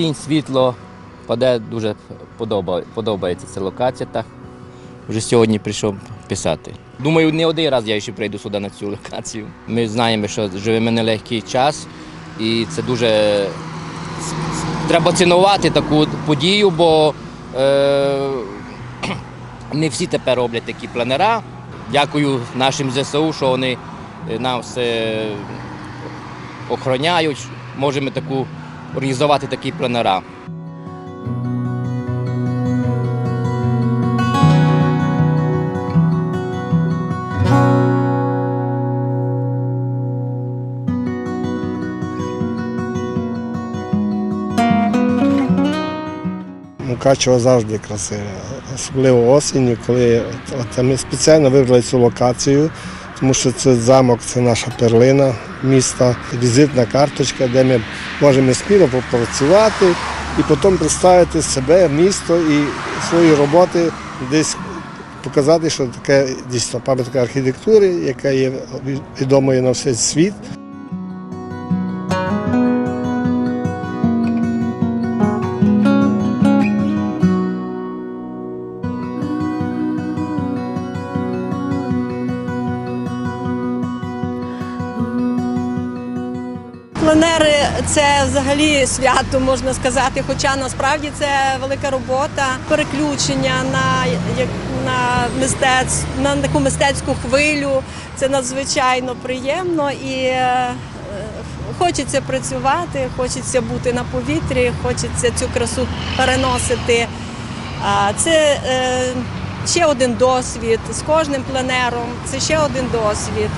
Тінь, світло, паде, дуже подобається ця локація. Так. Вже сьогодні прийшов писати. Думаю, не один раз я ще прийду сюди на цю локацію. Ми знаємо, що живемо нелегкий час, і це дуже треба цінувати таку подію, бо е, не всі тепер роблять такі планера. Дякую нашим ЗСУ, що вони е, нам все охороняють. Можемо таку організувати такі пленера. Мукачево завжди красиве, особливо осінню, коли от ми спеціально вибрали цю локацію, тому що це замок, це наша перлина міста, візитна карточка, де ми можемо спільно попрацювати і потім представити себе, місто і свої роботи десь показати, що таке дійсно пам'ятка архітектури, яка є відомою на весь світ. Пленери це взагалі свято, можна сказати. Хоча насправді це велика робота, переключення на, на мистецтв, на таку мистецьку хвилю. Це надзвичайно приємно і е, хочеться працювати, хочеться бути на повітрі, хочеться цю красу переносити. А, Це е, ще один досвід з кожним пленером. Це ще один досвід.